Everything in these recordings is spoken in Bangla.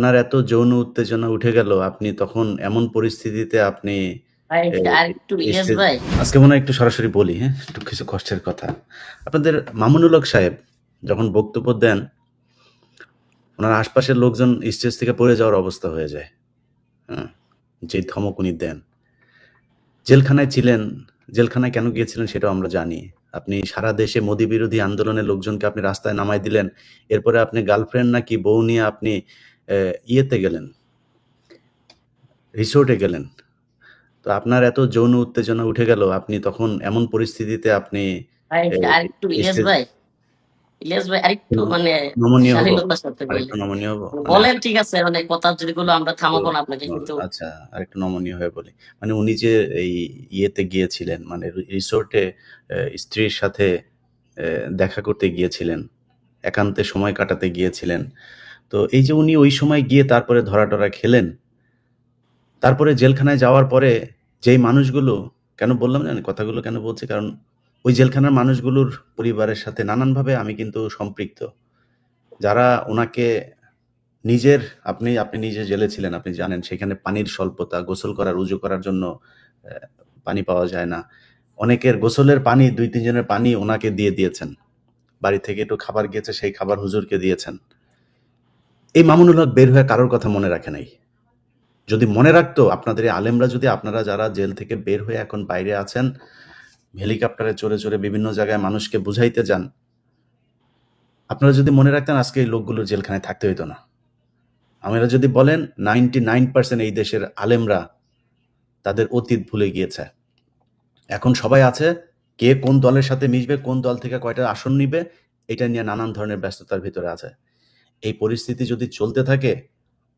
আপনার এত যৌন উত্তেজনা উঠে গেল আপনি তখন এমন পরিস্থিতিতে আপনি আজকে মনে একটু সরাসরি বলি হ্যাঁ? একটু কিছু কষ্টের কথা। আপনাদের মামুনুল হক সাহেব যখন বক্তব্য দেন ওনার আশপাশের লোকজন স্টেজ থেকে পড়ে যাওয়ার অবস্থা হয়ে যায়। হ্যাঁ? যে ধমক উনি দেন। জেলখানায় ছিলেন জেলখানায় কেন গিয়েছিলেন সেটাও আমরা জানি। আপনি সারা দেশে মোদী বিরোধী আন্দোলনের লোকজনকে আপনি রাস্তায় নামাই দিলেন এরপরে আপনি গার্লফ্রেন্ড নাকি বউ নিয়ে আপনি ইয়েতে গেলেন রিসোর্টে গেলেন। তো আপনার এত যৌন উত্তেজনা উঠে গেল আপনি তখন এমন পরিস্থিতিতে আপনি ইলিয়াস ভাই ইলিয়াস ভাই মানে নমনীয় হব মানে বলেন ঠিক আছে মানে কথা যেগুলো আমরা থামাবো না আপনাকে কিন্তু আচ্ছা নমনীয় হয়ে বলি। মানে উনি যে এই ইয়েতে গিয়েছিলেন মানে রিসোর্টে স্ত্রীর সাথে দেখা করতে গিয়েছিলেন একান্তে সময় কাটাতে গিয়েছিলেন তো এই যে উনি ওই সময় গিয়ে তারপরে ধরা টরা খেলেন, তারপরে জেলখানায় যাওয়ার পরে যেই মানুষগুলো, কেন বললাম জানেন কথাগুলো কেন বলছি? কারণ ওই জেলখানার মানুষগুলোর পরিবারের সাথে নানানভাবে আমি কিন্তু সম্পৃক্ত। যারা ওনাকে নিজের, আপনি আপনি নিজে জেলে ছিলেন, আপনি জানেন সেখানে পানির স্বল্পতা, গোসল করার, উজু করার জন্য পানি পাওয়া যায় না। অনেকের গোসলের পানি, দুই, তিনজনের পানি ওনাকে দিয়ে দিয়েছেন। বাড়ি থেকে একটু খাবার গিয়েছে, সেই খাবার হুজুরকে দিয়েছেন। এই মামুনুল হক বের হয়ে কারোর কথা মনে রাখে নাই। যদি মনে রাখতো, আপনাদের এই আলেমরা যদি আপনারা যারা জেল থেকে বের হয়ে এখন বাইরে আছেন, হেলিকপ্টারে চড়ে চড়ে বিভিন্ন জায়গায় মানুষকে বুঝাইতে যান, আপনারা যদি মনে রাখতেন আজকে এই লোকগুলো জেলখানায় থাকতে হইতো না। আমরা যদি বলেন, নাইনটি নাইন পার্সেন্ট এই দেশের আলেমরা তাদের অতীত ভুলে গিয়েছে। এখন সবাই আছে, কে কোন দলের সাথে মিশবে, কোন দল থেকে কয়টা আসন নিবে, এটা নিয়ে নানান ধরনের ব্যস্ততার ভিতরে আছে। এই পরিস্থিতি যদি চলতে থাকে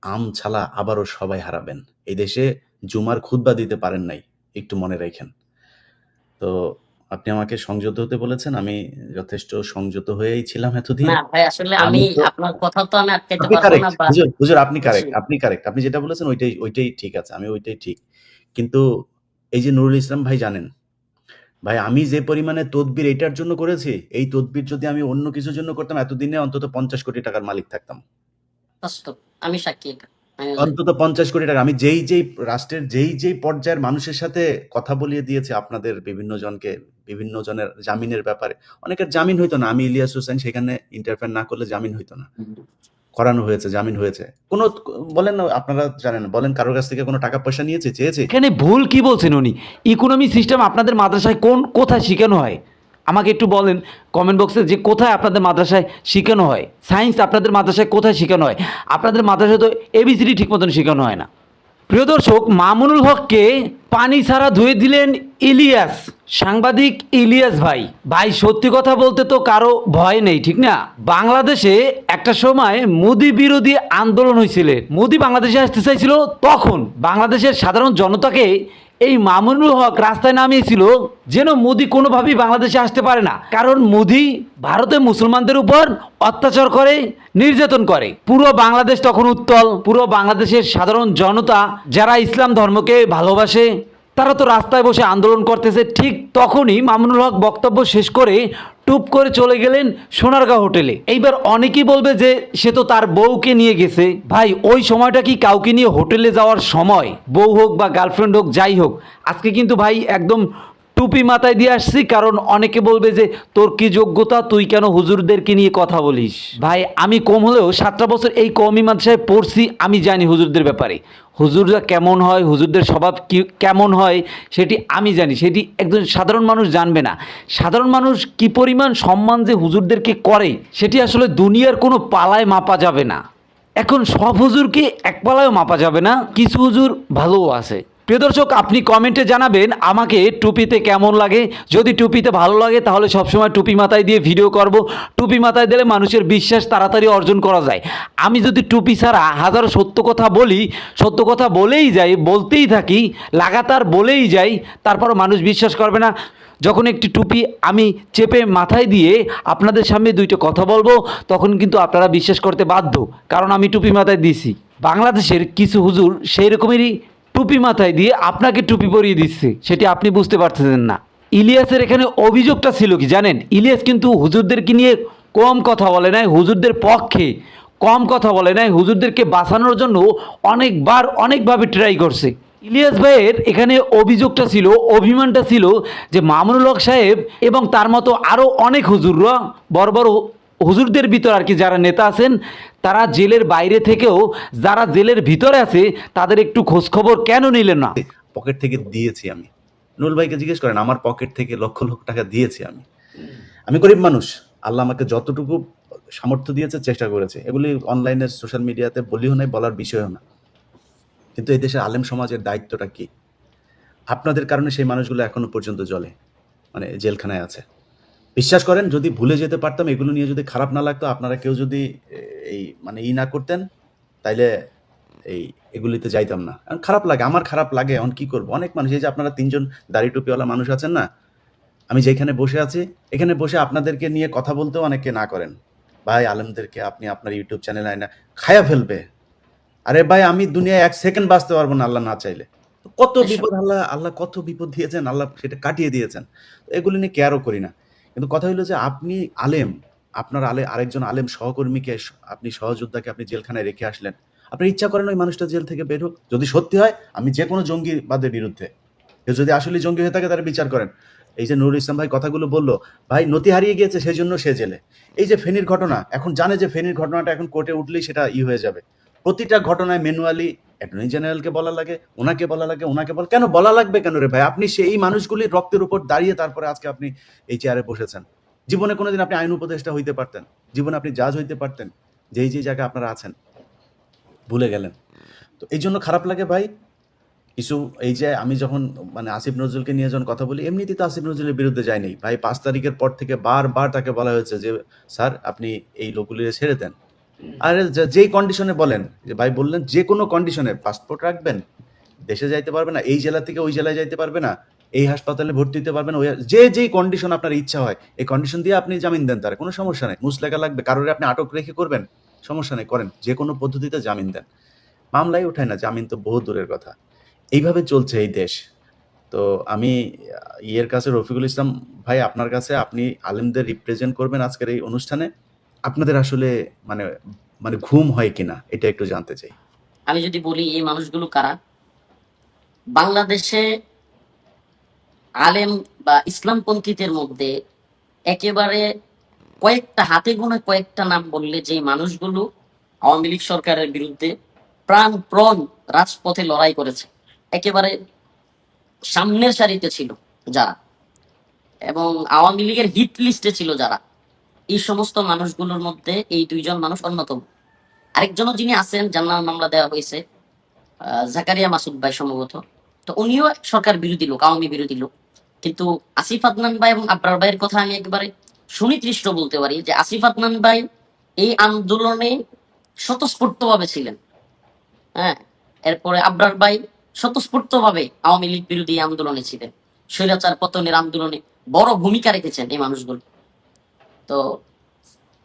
আম ছালা আবারও সবাই হারাবেন। এই দেশে জুমার খুতবা দিতে পারেন নাই একটু মনে রাখেন। তো আপনি আমাকে সংযত হতে বলেছেন আমি যথেষ্ট সংযত হয়েই ছিলাম এতদিন। না ভাই আসলে আমি আমি আপনার কথা তো আমি আটকাইতে আপনি পারব না হুজুর হুজুর আপনি কারেক্ট আপনি কারেক্ট আপনি যেটা বলেছেন ওইটাই ওইটাই ঠিক আছে আমি ওইটাই ঠিক। কিন্তু এই যে নুরুল ইসলাম ভাই জানেন ভাই আমি যে পরিমাণে তদবির এটার জন্য করেছি এই তদবির যদি আমি অন্য কিছুর জন্য করতাম এতদিনে অন্তত পঞ্চাশ কোটি টাকার মালিক থাকতাম। আমি সাক্ষী। অন্তত পঞ্চাশ কোটি টাকা। আমি যেই যেই রাষ্ট্রের যেই যেই পর্যায়ের মানুষের সাথে কথা বলিয়ে দিয়েছি আপনাদের বিভিন্ন জনকে বিভিন্ন জনের জামিনের ব্যাপারে অনেকের জামিন হইতো না। আমি ইলিয়াস হোসেন সেখানে ইন্টারফেয়ার না করলে জামিন হইতো না। করানো হয়েছে, জামিন হয়েছে। কোনো বলেন না, আপনারা জানেন বলেন কারোর কাছ থেকে কোনো টাকা পয়সা নিয়েছে, চেয়েছে? এখানে ভুল কি বলছেন উনি? ইকোনমি সিস্টেম আপনাদের মাদ্রাসায় কোন, কোথায় শেখানো হয়? আমাকে একটু বলেন কমেন্ট বক্সে যে কোথায় আপনাদের মাদ্রাসায় শেখানো হয়? সায়েন্স আপনাদের মাদ্রাসায় কোথায় শেখানো হয়? আপনাদের মাদ্রাসায় তো এবিসিডি ঠিক মতন শেখানো হয় না। প্রিয় দর্শক, মামুনুল হককে পানি ছাড়া ধুয়ে দিলেন ইলিয়াস। সাংবাদিক ইলিয়াস ভাই। ভাই, সত্যি কথা বলতে তো কারও ভয় নেই, ঠিক না? বাংলাদেশে একটা সময় মোদি বিরোধী আন্দোলন হয়েছিল। মোদি বাংলাদেশে আসতে চাইছিল তখন। বাংলাদেশের সাধারণ জনতাকে এই মামুনুল হক রাস্তায় নামিয়েছিল, যেন মোদি কোনোভাবেই বাংলাদেশে আসতে পারে না। কারণ মোদি ভারতে মুসলমানদের উপর অত্যাচার করে, নির্যাতন করে। পুরো বাংলাদেশ তখন উত্তল, পুরো বাংলাদেশের সাধারণ জনতা যারা ইসলাম ধর্মকে ভালোবাসে তারা তো রাস্তায় বসে আন্দোলন করতেছে। ঠিক তখনই মামুনুল হক বক্তব্য শেষ করে টুপ করে চলে গেলেন সোনারগাঁও হোটেলে। এইবার অনেকেই বলবে যে, সে তো তার বউকে নিয়ে গেছে। ভাই, ওই সময়টা কি কাউকে নিয়ে হোটেলে যাওয়ার সময়? বউ হোক বা গার্লফ্রেন্ড হোক, যাই হোক। আজকে কিন্তু ভাই একদম টুপি মাথায় দিয়ে আসছি, কারণ অনেকে বলবে যে, তোর কি যোগ্যতা? তুই কেন হুজুরদেরকে নিয়ে কথা বলিস? ভাই, আমি কম হলেও সাতটা বছর এই কমই মাদ্রাসায় পড়ছি, আমি জানি হুজুরদের ব্যাপারে। হুজুররা কেমন হয়, হুজুরদের স্বভাব কি, কেমন হয়, সেটি আমি জানি। সেটি একজন সাধারণ মানুষ জানবে না। সাধারণ মানুষ কি পরিমাণ সম্মান যে হুজুরদেরকে করে, সেটি আসলে দুনিয়ার কোনো পালায় মাপা যাবে না। এখন সব হুজুরকে এক পালায়ও মাপা যাবে না। কিছু হুজুর ভালোও আছে। প্রিয় দর্শক, আপনি কমেন্টে জানাবেন আমাকে টুপিতে কেমন লাগে। যদি টুপিতে ভালো লাগে, তাহলে সবসময় টুপি মাথায় দিয়ে ভিডিও করব। টুপি মাথায় দিলে মানুষের বিশ্বাস তাড়াতাড়ি অর্জন করা যায়। আমি যদি টুপি ছাড়া হাজারো সত্য কথা বলি, সত্য কথা বলেই যাই, বলতেই থাকি, লাগাতার বলেই যাই তারপর মানুষ বিশ্বাস করবে না। যখন একটি টুপি আমি চেপে মাথায় দিয়ে আপনাদের সামনে দুইটা কথা বলব, তখন কিন্তু আপনারা বিশ্বাস করতে বাধ্য। কারণ আমি টুপি মাথায় দিছি বাংলাদেশের কিছু হুজুর সেই রকমেরই টুপি মাথায় দিয়ে আপনাকে টুপি পরিয়ে দিচ্ছে, সেটি আপনি বুঝতে পারতেছেন না। ইলিয়াসের এখানে অভিযোগটা ছিল কি জানেন? ইলিয়াস কিন্তু হুজুরদেরকে নিয়ে কম কথা বলে নাই, হুজুরদের পক্ষে কম কথা বলে নাই, হুজুরদেরকে বাঁচানোর জন্য অনেকবার, অনেকভাবে ট্রাই করছে। ইলিয়াস ভাইয়ের এখানে অভিযোগটা ছিল, অভিমানটা ছিল যে মামুনুল হক সাহেব এবং তার মতো আরও অনেক হুজুররা বড় বড় হুজুরদের ভিতর আর কি যারা নেতা আছেন, তারা জেলের বাইরে থেকেও যারা জেলের ভিতরে আছে, তাদের একটু খোঁজখবর কেন নিলেন না? পকেট থেকে দিয়েছি আমি। নুল ভাইকে জিজ্ঞেস করেন, আমার পকেট থেকে লক্ষ লক্ষ টাকা দিয়েছি আমি। আমি গরিব মানুষ। আল্লাহ আমাকে যতটুকু সামর্থ্য দিয়েছে, চেষ্টা করেছে। এগুলি অনলাইনে, সোশ্যাল মিডিয়াতে বলিও নাই, বলার বিষয়ও না। কিন্তু এই দেশের আলেম সমাজের দায়িত্বটা কি? আপনাদের কারণে সেই মানুষগুলো এখনও পর্যন্ত জ্বলে মানে জেলখানায় আছে। বিশ্বাস করেন যদি ভুলে যেতে পারতাম এগুলো নিয়ে যদি খারাপ না লাগতো আপনারা কেউ যদি এই মানে ই না করতেন তাইলে এই এগুলিতে যাইতাম না। এখন খারাপ লাগে আমার খারাপ লাগে এখন কি করব? অনেক মানুষ এই যে আপনারা তিনজন দাড়ি টুপিওয়ালা মানুষ আছেন না আমি যেখানে বসে আছি এখানে বসে আপনাদেরকে নিয়ে কথা বলতেও অনেকে না করেন। ভাই আলমদেরকে আপনি আপনার ইউটিউব চ্যানেল আয় না খায়া ফেলবে। আরে ভাই আমি দুনিয়ায় এক সেকেন্ড বাঁচতে পারব না আল্লাহ না চাইলে। কত বিপদ আল্লাহ আল্লাহ কত বিপদ দিয়েছেন আল্লাহ সেটা কাটিয়ে দিয়েছেন। এগুলি নিয়ে কেয়ারও করি না। কিন্তু কথা হলো যে আপনি আলেম, আপনার আলে, আরেকজন আলেম সহকর্মীকে আপনি সহযোদ্ধাকে আপনি জেলখানায় রেখে আসলেন। আপনার ইচ্ছা করেন ওই মানুষটা জেল থেকে বের হোক। যদি সত্যি হয়, আমি যে কোনো জঙ্গিবাদের বিরুদ্ধে। কেউ যদি আসলে জঙ্গি হয়ে থাকে, তারা বিচার করেন। এই যে নুরুল ইসলাম ভাই কথাগুলো বলল, ভাই নতি হারিয়ে গিয়েছে সেই জন্য সে জেলে। এই যে ফেনীর ঘটনা, এখন জানে যে ফেনীর ঘটনাটা এখন কোর্টে উঠলেই সেটা ই হয়ে যাবে। প্রতিটা ঘটনায় ম্যানুয়ালি অ্যাটর্নি জেনারেলকে বলা লাগে, ওনাকে বলা লাগে, ওনাকে বলা, কেন বলা লাগবে কেন রে ভাই? আপনি সেই মানুষগুলির রক্তের উপর দাঁড়িয়ে তারপরে আজকে আপনি এই চেয়ারে বসেছেন। জীবনে কোনোদিন আপনি আইন উপদেষ্টা হইতে পারতেন, জীবনে আপনি জাজ হইতে পারতেন, যেই যেই জায়গায় আপনারা আছেন, ভুলে গেলেন। তো এই জন্য খারাপ লাগে ভাই, কিছু এই যে আমি যখন মানে আসিফ নজরুলকে নিয়ে যখন কথা বলি, এমনিতেই তো আসিফ নজরুলের বিরুদ্ধে যায়নি। ভাই, পাঁচ তারিখের পর থেকে বারবার তাকে বলা হয়েছে যে, স্যার, আপনি এই লোকগুলি ছেড়ে দেন। আর যেই কন্ডিশনে বলেন, যে ভাই বললেন যে কোনো কন্ডিশনে পাসপোর্ট রাখবেন, দেশে যাইতে পারবে না, এই জেলা থেকে ওই জেলায় যাইতে পারবে না, এই হাসপাতালে ভর্তি হতে পারবেন ওই যে যেই কন্ডিশন আপনার ইচ্ছা হয়, এই কন্ডিশন দিয়ে আপনি জামিন দেন তার, কোনো সমস্যা নেই। মুসলেখা লাগবে, কারোর আপনি আটক রেখে করবেন, সমস্যা নেই, করেন, যে কোনো পদ্ধতিতে জামিন দেন। মামলাই ওঠায় না, জামিন তো বহু দূরের কথা। এইভাবে চলছে এই দেশ। তো আমি ইয়ের কাছে রফিকুল ইসলাম ভাই, আপনার কাছে আপনি আলেমদের রিপ্রেজেন্ট করবেন আজকের এই অনুষ্ঠানে। আপনাদের আসলে মানে মানে ঘুম হয় কিনা, এটা একটু জানতে চাই। আমি যদি বলি, এই মানুষগুলো কারা? বাংলাদেশে আলেম বা ইসলামপন্থীদের মধ্যে একেবারে কয়েকটা, হাতে গোনা কয়েকটা নাম বললে যে মানুষগুলো আওয়ামী লীগ সরকারের বিরুদ্ধে প্রাণ প্রণ রাজপথে লড়াই করেছে। একেবারে সামনের সারিতে ছিল যারা এবং আওয়ামী লীগের হিট লিস্টে ছিল যারা। এই সমস্ত মানুষগুলোর মধ্যে এই দুইজন মানুষ অন্যতম। আরেকজনও যিনি আছেন, যার নামে মামলা দেওয়া হয়েছে জাকারিয়া মাসুদ ভাই সম্ভবত। তো উনিও সরকার বিরোধী লোক, আওয়ামী বিরোধী লোক। কিন্তু আসিফ আদনান ভাই এবং আবরার ভাইয়ের কথা আমি একেবারে সুনির্দিষ্ট বলতে পারি যে আসিফ আদনান ভাই এই আন্দোলনে স্বতঃস্ফূর্তভাবে ছিলেন। হ্যাঁ এরপরে আবরার ভাই স্বতঃস্ফূর্তভাবে আওয়ামী লীগ বিরোধী আন্দোলনে ছিলেন। স্বৈরাচার পতনের আন্দোলনে বড় ভূমিকা রেখেছেন এই মানুষগুলো। তো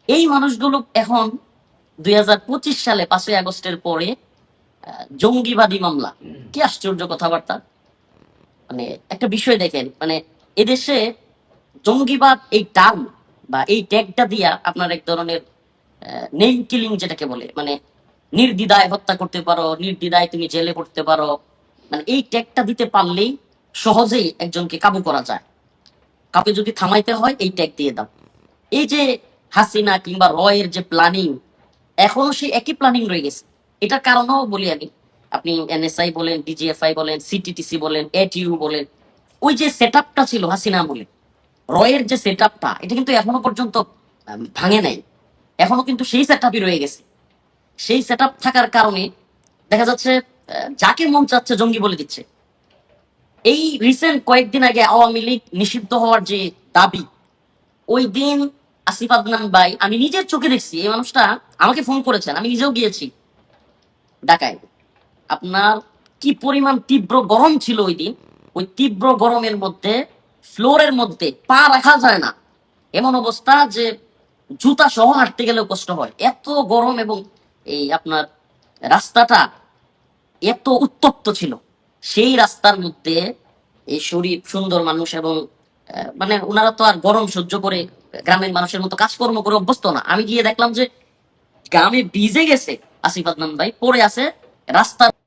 এই মানুষগুলো এখন দুই হাজার পঁচিশ সালে পাঁচই আগস্টের পরে জঙ্গিবাদী মামলা। কি আশ্চর্য কথাবার্তা? মানে একটা বিষয় দেখেন মানে এদেশে জঙ্গিবাদ এই টার্ম বা এই ট্যাগটা দিয়া আপনার এক ধরনের নেম কিলিং যেটাকে বলে মানে নির্দ্বিধায় হত্যা করতে পারো নির্দ্বিধায় তুমি জেলে করতে পারো মানে এই ট্যাগটা দিতে পারলেই সহজেই একজনকে কাবু করা যায়। কাউকে যদি থামাইতে হয় এই ট্যাগ দিয়ে দাও। এই যে হাসিনা কিংবা রয়ের যে প্ল্যানিং এখনও সেই একই প্ল্যানিং রয়ে গেছে। এটার কারণও বলি আমি। আপনি এনএসআই বলেন ডিজিএফআই বলেন সিটিটিসি বলেন এটিইউ বলেন, ওই যে সেট ছিল হাসিনা বলে রয়ের যে সেট এটা কিন্তু এখনও পর্যন্ত ভাঙে নাই। এখনও কিন্তু সেই সেট রয়ে গেছে। সেই সেট থাকার কারণে দেখা যাচ্ছে যাকে মন চাচ্ছে জঙ্গি বলে দিচ্ছে। এই রিসেন্ট কয়েকদিন আগে আওয়ামী লীগ নিষিদ্ধ হওয়ার যে দাবি ওই দিন আসিফ আদনান ভাই, আমি নিজের চোখে দেখছি, এই মানুষটা আমাকে ফোন করেছেন, আমি নিজেও গিয়েছি ঢাকায়। আপনার কি পরিমাণ তীব্র গরম ছিল ওই দিন? ওই তীব্র গরমের মধ্যে, ফ্লোরের মধ্যে পা রাখা যায় না। এমন অবস্থা যে জুতা সহ হাঁটতে গেলেও কষ্ট হয়। এত গরম এবং এই আপনার রাস্তাটা এত উত্তপ্ত ছিল। সেই রাস্তার মধ্যে এই শরীর সুন্দর মানুষ এবং মানে ওনারা তো আর গরম সহ্য করে গ্রামের মানুষের মতো কাজকর্ম করে অভ্যস্ত না। আমি গিয়ে দেখলাম যে গ্রামে ভিজে গেছে আসিফ আদনান ভাই, পড়ে আছে, রাস্তার